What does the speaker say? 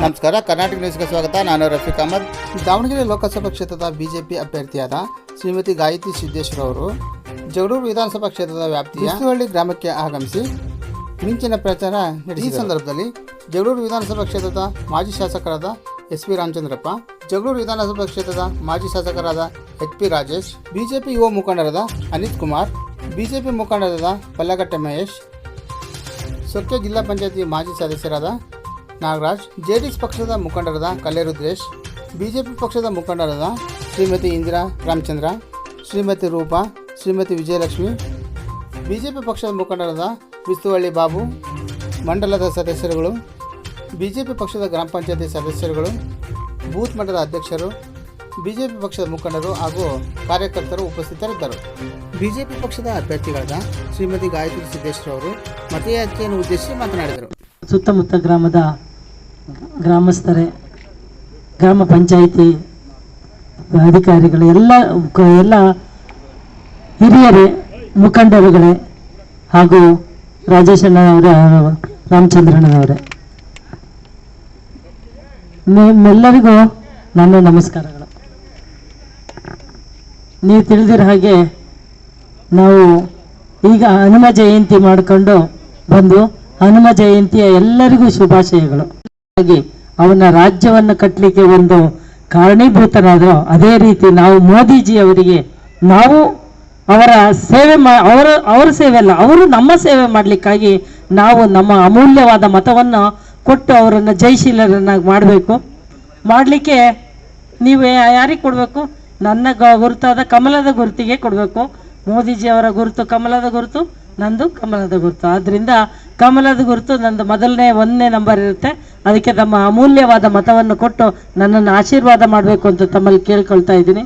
ನಮಸ್ಕಾರ ಕರ್ನಾಟಕ ನ್ಯೂಸ್ಗೆ ಸ್ವಾಗತ. ನಾನು ರಫೀಕ್ ಅಹಮದ್. ದಾವಣಗೆರೆ ಲೋಕಸಭಾ ಕ್ಷೇತ್ರದ ಬಿಜೆಪಿ ಅಭ್ಯರ್ಥಿಯಾದ ಶ್ರೀಮತಿ ಗಾಯತ್ರಿ ಸಿದ್ದೇಶ್ವರ ಅವರು ಜಗಳೂರು ವಿಧಾನಸಭಾ ಕ್ಷೇತ್ರದ ವ್ಯಾಪ್ತಿಯ ಹಳ್ಳಿ ಗ್ರಾಮಕ್ಕೆ ಆಗಮಿಸಿ ಮಿಂಚಿನ ಪ್ರಚಾರ ನಡೆಸಿ ಈ ಸಂದರ್ಭದಲ್ಲಿ ಜಗಳೂರು ವಿಧಾನಸಭಾ ಕ್ಷೇತ್ರದ ಮಾಜಿ ಶಾಸಕರಾದ ಎಸ್ ಪಿ ರಾಮಚಂದ್ರಪ್ಪ ಜಗಳೂರು ವಿಧಾನಸಭಾ ಕ್ಷೇತ್ರದ ಮಾಜಿ ಶಾಸಕರಾದ ಎಚ್ ಪಿ ರಾಜೇಶ್ ಬಿಜೆಪಿ ಯುವ ಮುಖಂಡರಾದ ಅನಿತ್ ಕುಮಾರ್ ಬಿಜೆಪಿ ಮುಖಂಡರಾದ ಪಲ್ಲಗಟ್ಟೆ ಮಹೇಶ್ ಸೊಕ್ಕೆ ಜಿಲ್ಲಾ ಪಂಚಾಯತಿ ಮಾಜಿ ಸದಸ್ಯರಾದ ನಾಗರಾಜ್, ಜೆಡಿಎಸ್ ಪಕ್ಷದ ಮುಖಂಡರಾದ ಕಲ್ಲೇರುದ್ರೇಶ್ ಬಿಜೆಪಿ ಪಕ್ಷದ ಮುಖಂಡರಾದ ಶ್ರೀಮತಿ ಇಂದಿರಾ ರಾಮಚಂದ್ರ, ಶ್ರೀಮತಿ ರೂಪಾ, ಶ್ರೀಮತಿ ವಿಜಯಲಕ್ಷ್ಮಿ, ಬಿಜೆಪಿ ಪಕ್ಷದ ಮುಖಂಡರಾದ ವಿಸ್ತುವಳ್ಳಿ ಬಾಬು, ಮಂಡಲದ ಸದಸ್ಯರುಗಳು, ಬಿಜೆಪಿ ಪಕ್ಷದ ಗ್ರಾಮ ಪಂಚಾಯತಿ ಸದಸ್ಯರುಗಳು, ಬೂತ್ ಮಟ್ಟದ ಅಧ್ಯಕ್ಷರು, ಬಿಜೆಪಿ ಪಕ್ಷದ ಮುಖಂಡರು ಹಾಗೂ ಕಾರ್ಯಕರ್ತರು ಉಪಸ್ಥಿತರಿದ್ದರು. ಬಿಜೆಪಿ ಪಕ್ಷದ ಅಭ್ಯರ್ಥಿಗಳಾದ ಶ್ರೀಮತಿ ಗಾಯತ್ರಿ ಸಿದ್ದೇಶ್ವರ ಅವರು ಮತಯಾಚನೆಯನ್ನು ಉದ್ದೇಶಿಸಿ ಮಾತನಾಡಿದರು. ಸುತ್ತಮುತ್ತ ಗ್ರಾಮದ ಗ್ರಾಮಸ್ಥರೇ, ಗ್ರಾಮ ಪಂಚಾಯಿತಿ ಅಧಿಕಾರಿಗಳು, ಎಲ್ಲ ಎಲ್ಲ ಹಿರಿಯರೇ, ಮುಖಂಡರುಗಳೇ ಹಾಗೂ ರಾಜೇಶಣ್ಣನವರ ರಾಮಚಂದ್ರಣ್ಣನವರೇ. ನಿಮ್ಮೆಲ್ಲರಿಗೂ ನನ್ನ ನಮಸ್ಕಾರಗಳು. ನೀವು ತಿಳಿದಿರೋ ಹಾಗೆ ನಾವು ಈಗ ಹನುಮ ಜಯಂತಿ ಮಾಡಿಕೊಂಡು ಬಂದು ಹನುಮ ಜಯಂತಿಯ ಎಲ್ಲರಿಗೂ ಶುಭಾಶಯಗಳು. ಅವನ ರಾಜ್ಯವನ್ನು ಕಟ್ಟಲಿಕ್ಕೆ ಒಂದು ಕಾರಣೀಭೂತರಾದರು ಅದೇ ರೀತಿ ನಾವು ಮೋದಿಜಿ ಅವರಿಗೆ ನಾವು ಅವರ ಸೇವೆ ಮಾ, ಅವರ ಅವರ ಸೇವೆ ಅಲ್ಲ, ಅವರು ನಮ್ಮ ಸೇವೆ ಮಾಡಲಿಕ್ಕಾಗಿ ನಾವು ನಮ್ಮ ಅಮೂಲ್ಯವಾದ ಮತವನ್ನು ಕೊಟ್ಟು ಅವರನ್ನು ಜಯಶೀಲರನ್ನಾಗಿ ಮಾಡಬೇಕು. ಮಾಡಲಿಕ್ಕೆ ನೀವು ಯಾರಿಗೆ ಕೊಡಬೇಕು? ನನ್ನ ಗುರುತಾದ ಕಮಲದ ಗುರುತಿಗೆ ಕೊಡಬೇಕು. ಮೋದಿಜಿ ಅವರ ಗುರುತು ಕಮಲದ ಗುರುತು, ನಂದು ಕಮಲದ ಗುರುತು. ಆದ್ದರಿಂದ ಕಮಲದ ಗುರುತು ನಂದು ಮೊದಲನೇ ಒಂದನೇ ನಂಬರ್ ಇರುತ್ತೆ. ಅದಕ್ಕೆ ತಮ್ಮ ಅಮೂಲ್ಯವಾದ ಮತವನ್ನು ಕೊಟ್ಟು ನನ್ನನ್ನು ಆಶೀರ್ವಾದ ಮಾಡಬೇಕು ಅಂತ ತಮ್ಮಲ್ಲಿ ಕೇಳ್ಕೊಳ್ತಾ ಇದ್ದೀನಿ.